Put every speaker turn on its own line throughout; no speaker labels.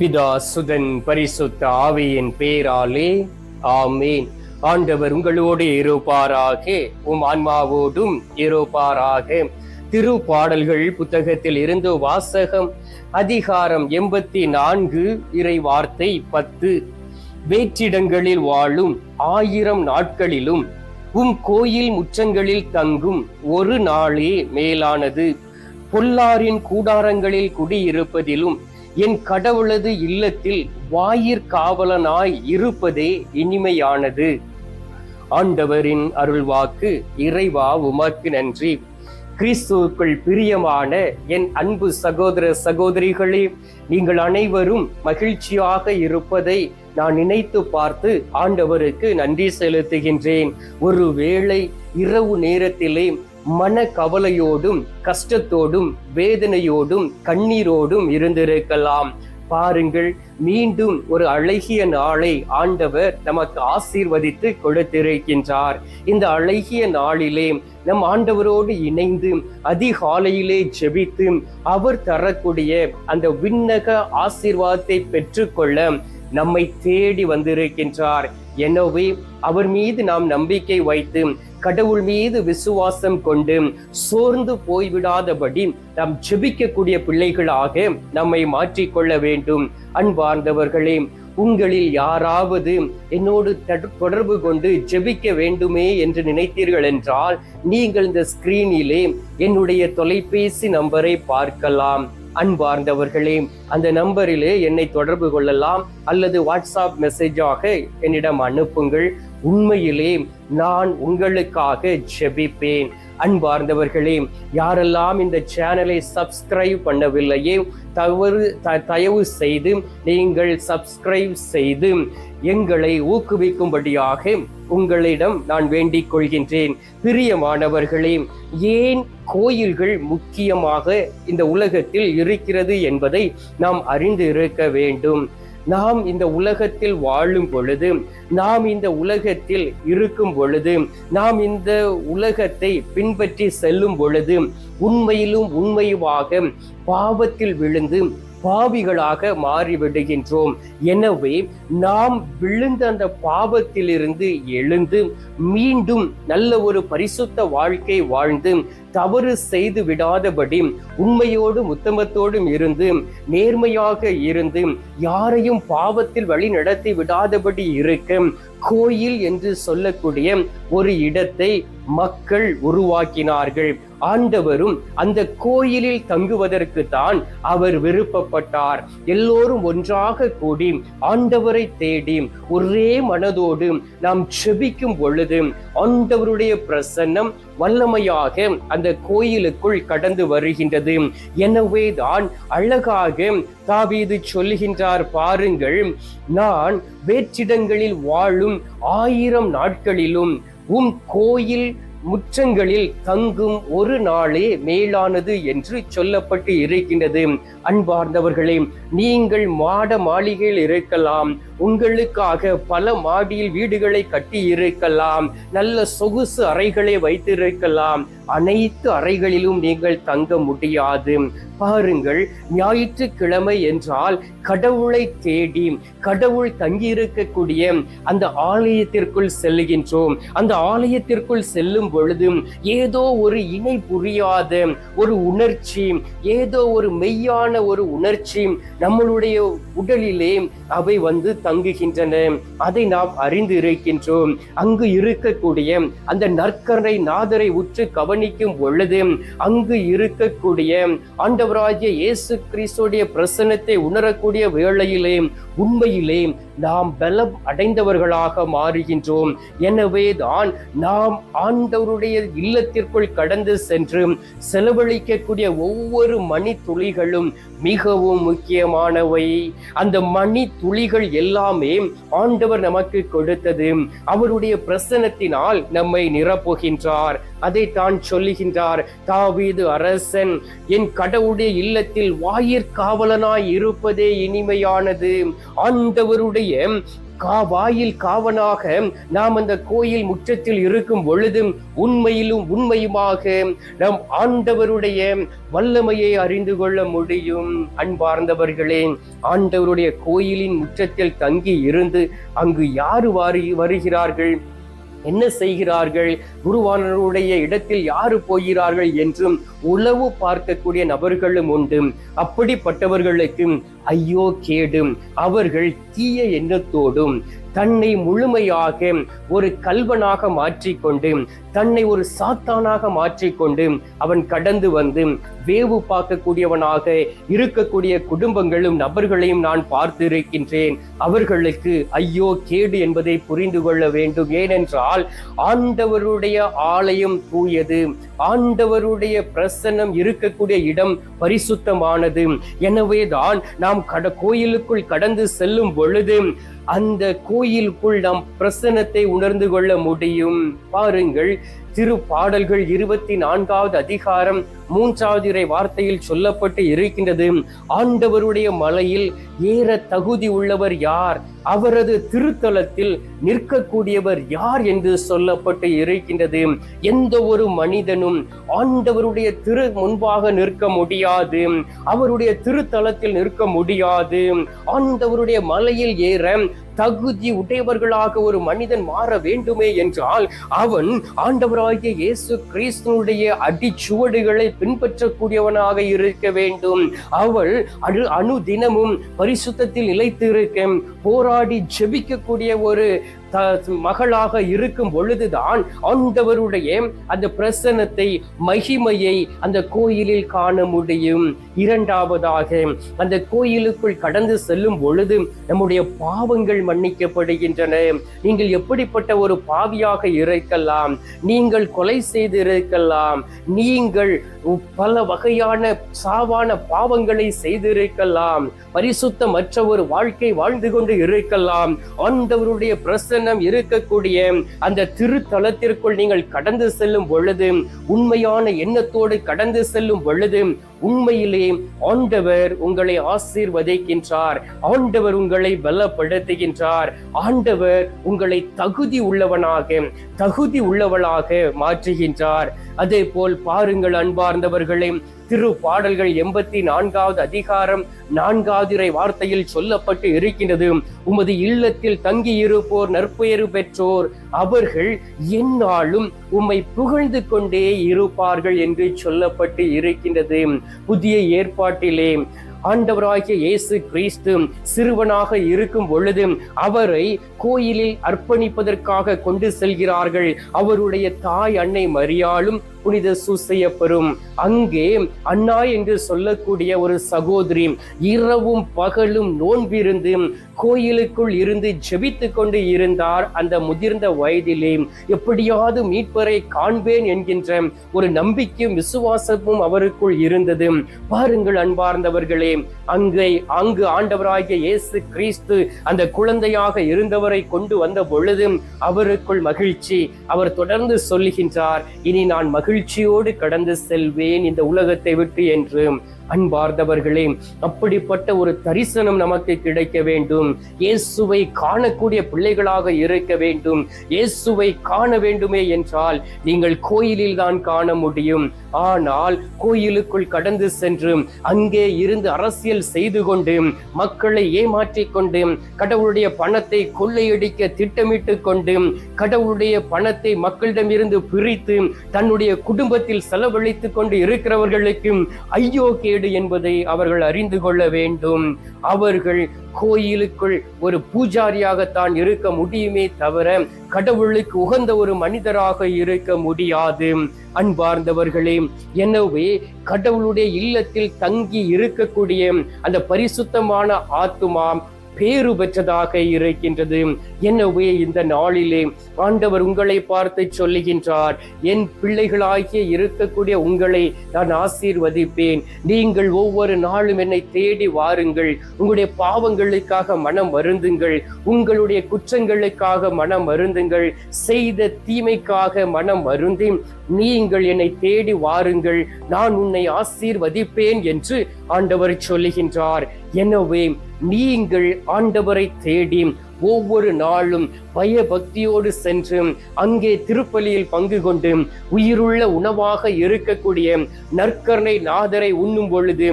பிதா சுதன் பரிசுத்த ஆவியின் பேராலே ஆமேன். ஆண்டவர் உங்களோடு இருப்பாராக உம் ஆன்மாவோடும் இருப்பாராக. திரு பாடல்கள் புத்தகத்தில் இருந்து வாசகம் அதிகாரம் எண்பத்தி நான்கு இறை வார்த்தை பத்து. வேற்றிடங்களில் வாழும் ஆயிரம் நாட்களிலும் உம் கோயில் முற்றங்களில் தங்கும் ஒரு நாளே மேலானது. பொல்லாரின் கூடாரங்களில் குடியிருப்பதிலும் என் கடவுளது இல்லத்தில் வாயிற்காவலனாய் இருப்பதே இனிமையானது. ஆண்டவரின் அருள்வாக்கு இறைவா உமக்கு நன்றி. கிறிஸ்துவுக்குள் பிரியமான என் அன்பு சகோதர சகோதரிகளே நீங்கள் அனைவரும் மகிழ்ச்சியாக இருப்பதை நான் நினைத்து பார்த்து ஆண்டவருக்கு நன்றி செலுத்துகின்றேன். ஒருவேளை இரவு நேரத்திலே மன கவலையோடும் கஷ்டத்தோடும் வேதனையோடும் கண்ணீரோடும் இருந்திருக்கலாம். பாருங்கள் மீண்டும் ஒரு அழகிய நாளை ஆண்டவர் நமக்கு ஆசீர்வதித்து கொடுத்திருக்கின்றார். இந்த அழகிய நாளிலே நம் ஆண்டவரோடு இணைந்து அதிகாலையிலே ஜெபித்து அவர் தரக்கூடிய அந்த விண்ணக ஆசீர்வாதத்தை பெற்றுக்கொள்ள நம்மை தேடி வந்திருக்கின்றார். எனவே அவர் மீது நாம் நம்பிக்கை வைத்து கடவுள் மீது விசுவாசம் கொண்டு சோர்ந்து போய்விடாதபடி நாம் ஜெபிக்கக்கூடிய பிள்ளைகளாக நம்மை மாற்றிக்கொள்ள வேண்டும். அன்பார்ந்தவர்களே உங்களில் யாராவது என்னோடு தொடர்பு கொண்டு ஜெபிக்க வேண்டுமே என்று நினைத்தீர்கள் என்றால் நீங்கள் இந்த ஸ்கிரீனிலே என்னுடைய தொலைபேசி நம்பரை பார்க்கலாம். அன்பார்ந்தவர்களே அந்த நம்பரிலே என்னை தொடர்பு கொள்ளலாம் அல்லது வாட்ஸ்அப் மெசேஜாக என்னிடம் அனுப்புங்கள். உண்மையிலே நான் உங்களுக்காக ஜெபிப்பேன். அன்பார்ந்தவர்களே யாரெல்லாம் இந்த சேனலை சப்ஸ்கிரைப் பண்ணவில்லையே தவறு த தயவு செய்து நீங்கள் சப்ஸ்கிரைப் செய்து எங்களை ஊக்குவிக்கும்படியாக உங்களிடம் நான் வேண்டிக் கொள்கின்றேன். பிரியமானவர்களே ஏன் கோயில்கள் முக்கியமாக இந்த உலகத்தில் இருக்கிறது என்பதை நாம் அறிந்து இருக்க வேண்டும். நாம் இந்த உலகத்தில் வாழும் பொழுது நாம் இந்த உலகத்தில் இருக்கும் பொழுது நாம் இந்த உலகத்தை பின்பற்றி செல்லும் பொழுது உண்மையிலும் உண்மையுமாக பாவத்தில் விழுந்து பாவிகளாக மாறிவிடுகின்றோம். எனவே நாம் விழுந்த அந்த பாவத்திலிருந்து எழுந்து மீண்டும் நல்ல ஒரு பரிசுத்த வாழ்க்கை வாழ்ந்து தவறு செய்து விடாதபடி உண்மையோடும் உத்தமத்தோடும் இருந்து நேர்மையாக இருந்து யாரையும் பாவத்தில் வழி நடத்தி விடாதபடி இருக்க கோயில் என்று சொல்லக்கூடிய ஒரு இடத்தை மக்கள் உருவாக்கினார்கள். ஆண்டவரும் அந்த கோயிலில் தங்குவதற்கு தான் அவர் விருப்பப்பட்டார். எல்லோரும் ஒன்றாக கூடி ஆண்டவரை தேடி ஒரே மனதோடு நாம் செபிக்கும் பொழுது ஆண்டவருடைய பிரசன்னம் வல்லமையாக அந்த கோயிலுக்குள் கடந்து வருகின்றது. எனவே தான் அழகாக தாவீது சொல்லுகின்றார் பாருங்கள் நான் வேற்றிடங்களில் வாழும் ஆயிரம் நாட்களிலும் உம் கோயில் முற்றங்களில் தங்கும் ஒரு நாளே மேலானது என்று சொல்லப்பட்டு இருக்கின்றது. அன்பார்ந்தவர்களே நீங்கள் மாட மாளிகையில் இருக்கலாம். உங்களுக்காக பல மாடியில் வீடுகளை கட்டி இருக்கலாம் நல்ல சொகுசு அறைகளை வைத்திருக்கலாம். அனைத்து அறைகளிலும் நீங்கள் தங்க முடியாது. பாருங்கள் ஞாயிற்றுக்கிழமை என்றால் கடவுளை தேடி கடவுள் தங்கியிருக்கக்கூடிய அந்த ஆலயத்திற்குள் செல்கின்றோம். அந்த ஆலயத்திற்குள் செல்லும் பொழுது ஏதோ ஒரு இணை புரியாத ஒரு உணர்ச்சி ஏதோ ஒரு மெய்யான ஒரு உணர்ச்சி நம்மளுடைய உடலிலே அவை வந்து தங்குகின்றன. அதை நாம் அறிந்து இருக்கின்றோம் அங்கு இருக்கக்கூடிய அந்த நற்கரை நாதரை உற்று கவனிக்கும் பொழுது அங்கு இருக்கக்கூடிய ஆண்டவர் ஆண்டவராகிய இயேசு கிறிஸ்துடைய பிரசன்னத்தை உணரக்கூடிய வேளையிலே உண்மையிலே நாம் பலம் அடைந்தவர்களாக மாறுகின்றோம். எனவே தான் நாம் ஆண்டவருடைய இல்லத்திற்குள் கடந்து சென்று செலவழிக்கக்கூடிய ஒவ்வொரு மணி துளிகளும் மிகவும் முக்கியமானவை. அந்த மணி துளிகள் எல்லாமே ஆண்டவர் நமக்கு கொடுத்தது. அவருடைய பிரசனத்தினால் நம்மை நிரப்புகின்றார். அதை தான் சொல்லுகின்றார் தாவீது அரசன் என் கடவுளுடைய இல்லத்தில் வாயிற்காவலனாய் இருப்பதே இனிமையானது. ஆண்டவருடைய கா வாயில் காவனாக நாம் அந்த கோயில் முற்றத்தில் இருக்கும் பொழுதும் உண்மையிலும் உண்மையுமாக நம் ஆண்டவருடைய வல்லமையை அறிந்து கொள்ள முடியும். அன்பார்ந்தவர்களே ஆண்டவருடைய கோயிலின் முற்றத்தில் தங்கி இருந்து அங்கு யார் வாரி வருகிறார்கள்? என்ன செய்கிறார்கள்? குருவானருடைய இடத்தில் யாரு போகிறார்கள் என்றும் உளவு பார்க்கக்கூடிய நபர்களும் உண்டு. அப்படிப்பட்டவர்களுக்கு ஐயோ கேடும். அவர்கள் தீய எண்ணத்தோடும் தன்னை முழுமையாக ஒரு கல்வனாக மாற்றிக்கொண்டு தன்னை ஒரு சாத்தானாக மாற்றிக்கொண்டு அவன் கடந்து வந்து வேவு பார்க்கக்கூடியவனாக இருக்கக்கூடிய குடும்பங்களும் நபர்களையும் நான் பார்த்திருக்கின்றேன். அவர்களுக்கு ஐயோ கேடு என்பதை புரிந்து கொள்ள வேண்டும். ஏனென்றால் ஆண்டவருடைய ஆலயம் தூயது. ஆண்டவருடைய பிரசன்னம் இருக்கக்கூடிய இடம் பரிசுத்தமானது. எனவேதான் நாம் கட கோயிலுக்குள் கடந்து செல்லும் பொழுது அந்த கோயிலுக்குள் நாம் பிரசன்னத்தை உணர்ந்து கொள்ள முடியும். பாருங்கள் திரு பாடல்கள் இருபத்தி நான்காவது அதிகாரம் மூன்றாவது இறை வார்த்தையில் சொல்லப்பட்டு இருக்கின்றது. ஆண்டவருடைய மலையில் ஏற தகுதி உள்ளவர் யார்? அவரது திருத்தலத்தில் நிற்கக்கூடியவர் யார் என்று சொல்லப்பட்டு இருக்கின்றது. எந்த ஒரு மனிதனும் ஆண்டவருடைய திரு முன்பாக நிற்க முடியாது. அவருடைய திருத்தலத்தில் நிற்க முடியாது. ஆண்டவருடைய மலையில் ஏற தகுதி உடையவர்களாக ஒரு மனிதன் மாற வேண்டுமே என்றால் அவன் ஆண்டவராகிய இயேசு கிறிஸ்துனுடைய அடிச்சுவடுகளை பின்பற்றக்கூடியவனாக இருக்க வேண்டும். அவள் அணு அணுதினமும் பரிசுத்தத்தில் நிலைத்து இருக்க போராடி ஜெபிக்கக்கூடிய ஒரு மகளாக இருக்கும் பொழுதுதான் ஆண்டவருடைய அந்த பிரசன்னத்தை மகிமையை அந்த கோயிலில் காண முடியும். இரண்டாவதாக அந்த கோயிலுக்குள் கடந்து செல்லும் பொழுது நம்முடைய பாவங்கள் மன்னிக்கப்படுகின்றன. நீங்கள் எப்படிப்பட்ட ஒரு பாவியாக இருக்கலாம் நீங்கள் கொலை செய்து இருக்கலாம் நீங்கள் பல வகையான சாவான பாவங்களை செய்திருக்கலாம் பரிசுத்தமற்ற ஒரு வாழ்க்கை வாழ்ந்து கொண்டு இருக்கலாம். ஆண்டவருடைய பிரசன்னம் இருக்கக்கூடிய அந்த திருத்தலத்திற்குள் நீங்கள் கடந்து செல்லும் பொழுது உண்மையான எண்ணத்தோடு கடந்து செல்லும் பொழுது உண்மையிலே ஆண்டவர் உங்களை ஆசீர்வதிக்கின்றார். ஆண்டவர் உங்களை பலப்படுத்துகின்றார். ஆண்டவர் உங்களை தகுதி உள்ளவனாக தகுதி உள்ளவளாக மாற்றுகின்றார். அதே போல் பாருங்கள் அன்பார்ந்தவர்களே திரு பாடல்கள் எண்பத்தி நான்காவது அதிகாரம் நான்காவது வார்த்தையில் சொல்லப்பட்டு இருக்கின்றது. உமது இல்லத்தில் தங்கியிருப்போர் நற்பெயர் பெற்றோர் அவர்கள் எந்நாளும் உம்மை புகழ்ந்து கொண்டே இருப்பார்கள் என்று சொல்லப்பட்டு இருக்கின்றது. புதிய ஏற்பாட்டிலே ஆண்டவராகிய இயேசு கிறிஸ்து சிறுவனாக இருக்கும் பொழுது அவரை கோயிலில் அர்ப்பணிப்பதற்காக கொண்டு செல்கிறார்கள். அவருடைய தாய் அன்னை மரியாளும் புனித சூசையப்பரும். அங்கே அண்ணா என்று சொல்லக்கூடிய ஒரு சகோதரி இரவும் பகலும் நோன்பிருந்து கோயிலுக்குள் இருந்து ஜெபித்து கொண்டு இருந்தார். அந்த முதிர்ந்த வயதிலே எப்படியாவது மீட்பரை காண்பேன் என்கின்ற ஒரு நம்பிக்கையும் விசுவாசமும் அவருக்குள் இருந்தது. பாருங்கள் அன்பார்ந்தவர்களே அங்கே அங்கு ஆண்டவராகிய இயேசு கிறிஸ்து அந்த குழந்தையாக இருந்தவரை கொண்டு வந்த பொழுது அவருக்குள் மகிழ்ச்சி. அவர் தொடர்ந்து சொல்லுகின்றார் இனி நான் மகிழ்ச்சியோடு கடந்து செல்வேன் இந்த உலகத்தை விட்டு என்று. அன்பார்ந்தவர்களே அப்படிப்பட்ட ஒரு தரிசனம் நமக்கு கிடைக்க வேண்டும். இயேசுவை காணக்கூடிய பிள்ளைகளாக இருக்க வேண்டும். இயேசுவை காண வேண்டுமே என்றால் நீங்கள் கோயிலில் தான் காண முடியும். ஆனால் கோயிலுக்குள் கடந்து சென்று அங்கே இருந்து அரசியல் செய்து கொண்டு மக்களை ஏமாற்றி கொண்டு கடவுளுடைய பணத்தை கொள்ளையடிக்க திட்டமிட்டு கொண்டு கடவுளுடைய பணத்தை மக்களிடமிருந்து பிரித்து தன்னுடைய குடும்பத்தில் செலவழித்துக் கொண்டு இருக்கிறவர்களுக்கு ஐயோ கேடு என்பதை அவர்கள் அறிந்து கொள்ள வேண்டும். அவர்கள் கோயிலுக்குள் ஒரு பூஜாரியாகத்தான் இருக்க முடியுமே தவிர கடவுளுக்கு உகந்த ஒரு மனிதராக இருக்க முடியாது. அன்பார்ந்தவர்களே எனவே கடவுளுடைய இல்லத்தில் தங்கி இருக்கக்கூடிய அந்த பரிசுத்தமான ஆத்துமா பேறு பெற்றதாக இருக்கின்றது. எனவே இந்த நாளிலே ஆண்டவர் உங்களை பார்த்து சொல்லுகின்றார் என் பிள்ளைகளாகிய இருக்கக்கூடிய உங்களை நான் ஆசீர்வதிப்பேன். நீங்கள் ஒவ்வொரு நாளும் என்னை தேடி வாருங்கள். உங்களுடைய பாவங்களுக்காக மனம் வருந்துங்கள். உங்களுடைய குற்றங்களுக்காக மனம் வருந்துங்கள். செய்த தீமைக்காக மனம் வருந்தி நீங்கள் என்னை தேடி வாருங்கள். நான் உன்னை ஆசீர்வதிப்பேன் என்று ஆண்டவர் சொல்லுகின்றார். எனவே நீங்கள் ஆண்டவரை தேடி ஒவ்வொரு நாளும் பயபக்தியோடு சென்று அங்கே திருப்பலியில் பங்கு கொண்டு உயிருள்ள உணவாக இருக்கக்கூடிய நற்கரணை நாதரை உண்ணும் பொழுது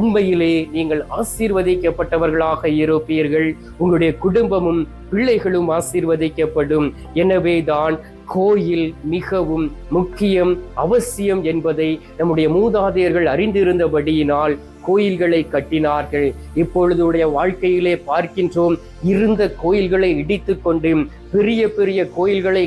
உண்மையிலே நீங்கள் ஆசீர்வதிக்கப்பட்டவர்களாக இருப்பீர்கள். உங்களுடைய குடும்பமும் பிள்ளைகளும் ஆசீர்வதிக்கப்படும். எனவேதான் கோயில் மிகவும் முக்கியம் அவசியம் என்பதை நம்முடைய மூதாதையர்கள் அறிந்திருந்தபடியினால் கோயில்களை கட்டினார்கள். இப்பொழுதுடைய வாழ்க்கையிலே பார்க்கின்றோம் இருந்த கோயில்களை இடித்து கொண்டு பெரிய பெரிய கோயில்களை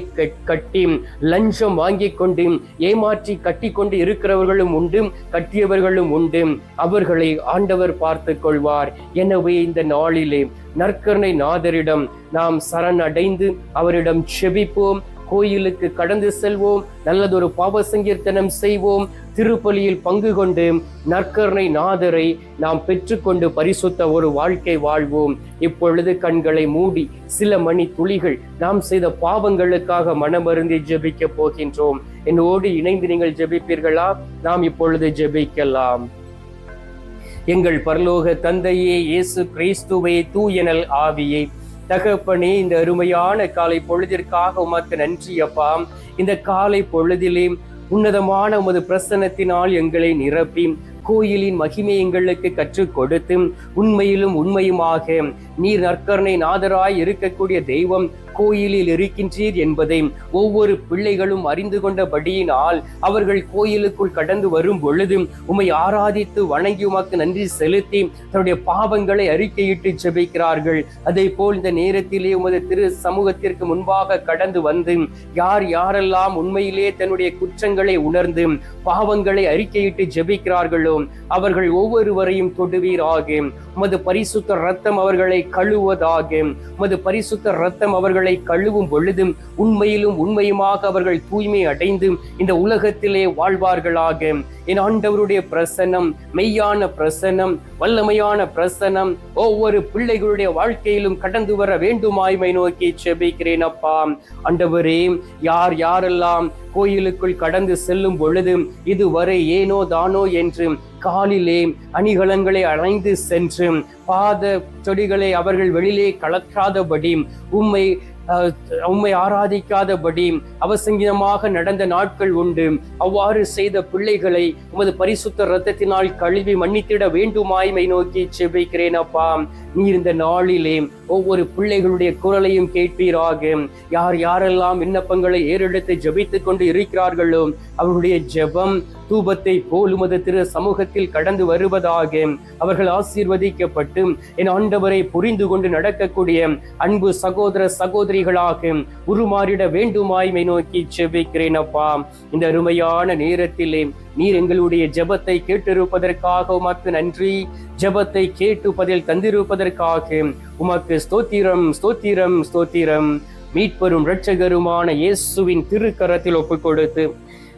கட்டி லஞ்சம் வாங்கி கொண்டு ஏமாற்றி கட்டி கொண்டு இருக்கிறவர்களும் உண்டு கட்டியவர்களும் உண்டு. அவர்களை ஆண்டவர் பார்த்து கொள்வார். எனவே இந்த நாளிலே நற்கருணை நாதரிடம் நாம் சரணடைந்து அவரிடம் செபிப்போம். கோயிலுக்கு கடந்து செல்வோம். நல்லதொரு பாவ சங்கீர்த்தனம் செய்வோம். திருப்பலியில் பங்கு கொண்டு நற்கருணை நாதரை நாம் பெற்றுக்கொண்டு பரிசுத்த ஒரு வாழ்க்கை வாழ்வோம். இப்பொழுது கண்களை மூடி சில மணி துளிகள் நாம் செய்த பாவங்களுக்காக மனமருந்தி ஜெபிக்க போகின்றோம். என்னோடு இணைந்து நீங்கள் ஜெபிப்பீர்களா? நாம் இப்பொழுது ஜெபிக்கலாம். எங்கள் பரலோக தந்தையே இயேசு கிறிஸ்துவை தூயனல் ஆவியை. தகப்பனே இந்த அருமையான காலை பொழுதிற்காக உமக்கு நன்றி அப்பா. இந்த காலை பொழுதிலே உன்னதமான உமது பிரசன்னத்தினால் எங்களை நிரப்பி கோயிலின் மகிமை எங்களுக்கு கற்றுக் கொடுத்து உண்மையிலும் உண்மையுமாக நீர் நற்கரணை நாதராய் இருக்கக்கூடிய தெய்வம் கோயிலில் இருக்கின்றீர் என்பதை ஒவ்வொரு பிள்ளைகளும் அறிந்து கொண்டபடியினால் அவர்கள் கோயிலுக்குள் கடந்து வரும் பொழுது உம்மை ஆராதித்து வணங்கி உமக்கு நன்றி செலுத்தி தன்னுடைய பாவங்களை அறிக்கையிட்டு ஜெபிக்கிறார்கள். அதே போல் இந்த நேரத்திலே உமது திரு சமூகத்திற்கு முன்பாக கடந்து வந்து யார் யாரெல்லாம் உண்மையிலே தன்னுடைய குற்றங்களை உணர்ந்து பாவங்களை அறிக்கையிட்டு ஜெபிக்கிறார்களோ அவர்கள் ஒவ்வொருவரையும் தொடுவீராக. உமது பரிசுத்த ரத்தம் அவர்களை கழுவதாக உமது பரிசுத்த ரத்தம் அவர்களை கழுவும் பொழுதும் உண்மையிலும் உண்மையுமாக அவர்கள் தூய்மை அடைந்து இந்த உலகத்திலே வாழ்வார்களாக. என் ஆண்டவருடைய பிரசன்னம் மெய்யான பிரசன்னம் வல்லமையான பிரசன்னம் ஒவ்வொரு பிள்ளைகளுடைய வாழ்க்கையிலும் கடந்து வர வேண்டுமாய்மை நோக்கி செபிக்கிறேன் அப்பா. ஆண்டவரே யார் யாரெல்லாம் கோயிலுக்குள் கடந்து செல்லும் பொழுது இதுவரை ஏனோ தானோ என்று காலிலே அணிகலன்களை அணைந்து சென்று பாத செடிகளை அவர்கள் வெளியிலே கலக்காதபடி உம்மை உம்மை ஆராதிக்காதபடி அவசங்கீதமாக நடந்த நாட்கள் உண்டு. அவ்வாறு செய்த பிள்ளைகளை உமது பரிசுத்த ரத்தத்தினால் கழுவி மன்னித்திட வேண்டுமாய்மை நோக்கி செபிக்கிறேன் அப்பா. நீர் இந்த நாளிலே ஒவ்வொரு பிள்ளைகளுடைய குரலையும் கேட்பீராக. யார் யாரெல்லாம் விண்ணப்பங்களை ஏறெடுத்து ஜபித்துக் கொண்டு இருக்கிறார்களோ அவருடைய ஜெபம் தூபத்தை போல் உமது திரு சமூகத்தில் கடந்து வருவதாக அவர்கள் ஆசீர்வதிக்கப்பட்டு என் ஆண்டவரை புரிந்து கொண்டு நடக்கக்கூடிய அன்பு சகோதர சகோதரிகளாக உருமாறிட வேண்டுமாய்மை நோக்கி செவிக்கிறேன் அப்பா. இந்த அருமையான நேரத்திலே நீர் எங்களுடைய ஜெபத்தை கேட்டிருப்பதற்காக உமக்கு நன்றி. ஜெபத்தை கேட்டு பதில் தந்திருப்பதற்காக உமக்கு ஸ்தோத்திரம் ஸ்தோத்திரம் ஸ்தோத்திரம். மீட்பெரும் இரட்சகருமான இயேசுவின் திருக்கரத்தில் ஒப்புக் கொடுத்து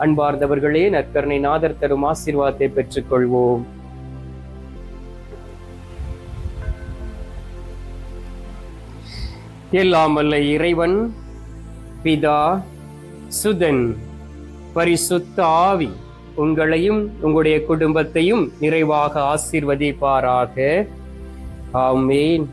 அன்பார்ந்தவர்களே நற்கரணை நாதர் தரும் ஆசீர்வாதத்தை பெற்றுக்கொள்வோம். எல்லாம் வல்ல இறைவன் பிதா சுதன் பரிசுத்த ஆவி உங்களையும் உங்களுடைய குடும்பத்தையும் நிறைவாக ஆசீர்வதிப்பாராக. ஆமேன்.